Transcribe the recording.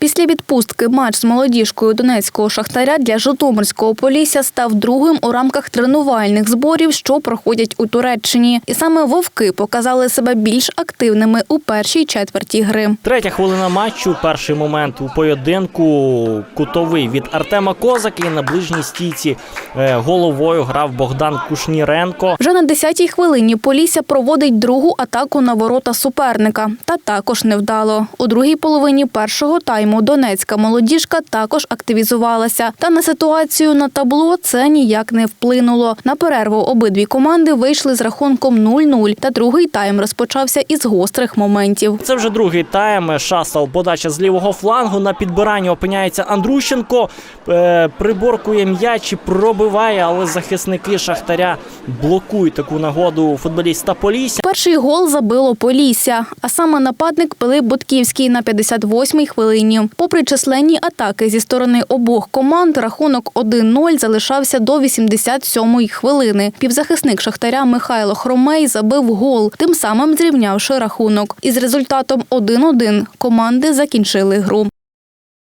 Після відпустки матч з молодіжкою донецького шахтаря для Житомирського полісся став другим у рамках тренувальних зборів, що проходять у Туреччині. І саме вовки показали себе більш активними у першій четверті гри. Третя хвилина матчу. Перший момент у поєдинку кутовий від Артема Козаки на ближній стійці е, головою грав Богдан Кушніренко. Вже на 10-й хвилині Полісся проводить другу атаку на ворота суперника. Та також невдало. У другій половині першого тайму донецька молодіжка також активізувалася. Та на ситуацію на табло це ніяк не вплинуло. На перерву обидві команди вийшли з рахунком 0-0. Та другий тайм розпочався із гострих моментів. Це вже другий тайм. Шастал подача з лівого флангу. На підбиранні опиняється Андрущенко. Е, приборкує м'яч і пробиває, але захисники Шахтаря блокують таку нагоду футболіста Полісся. Перший гол забило Полісся, а саме нападник Пилип Бутківський на 58-й хвилині. Попри численні атаки зі сторони обох команд, рахунок 1-0 залишався до 87-ї хвилини. Півзахисник Шахтаря Михайло Хромей забив гол, тим самим зрівнявши рахунок. Із результатом 1-1 команди закінчили гру.